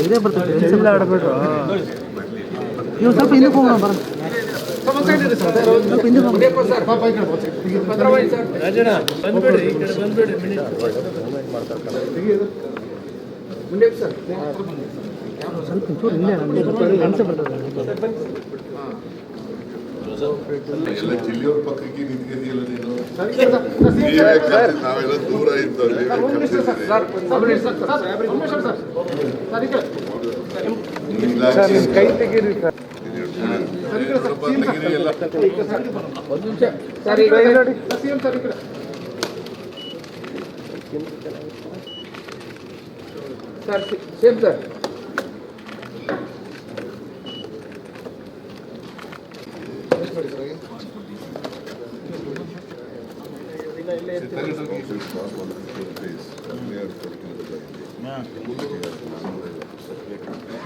ಇದೇ ಬರ್ತದೆ ನೀವು ಸ್ವಲ್ಪ ಹಿಂದಕ್ಕೆ ಹೋಗೋಣ ಬರ. ಸ್ವಲ್ಪ ಇಲ್ಲೇ ನಮ್ಗೆ ಅನ್ಸೆ ಬರ್ತದೆ ಎಲ್ಲ ಜಿಲ್ಲೆಯವ್ರ ಪಕ್ಕಕ್ಕೆ ನಿಂತ್ಕೊಂಡಿಯಲ್ಲ ನೀನು ನೀವೇ ಕರ್ಸಿ- ನಾವೆಲ್ಲ ದೂರ ಇದ್ದವ್ರು ನೀವೇ ಕರ್ಸಿದ್ದೀರಿ. ಸೇಮ್ ಸರ್ ಇಲ್ಲ ಇಲ್ಲೇ ಇರ್ತೀವಿ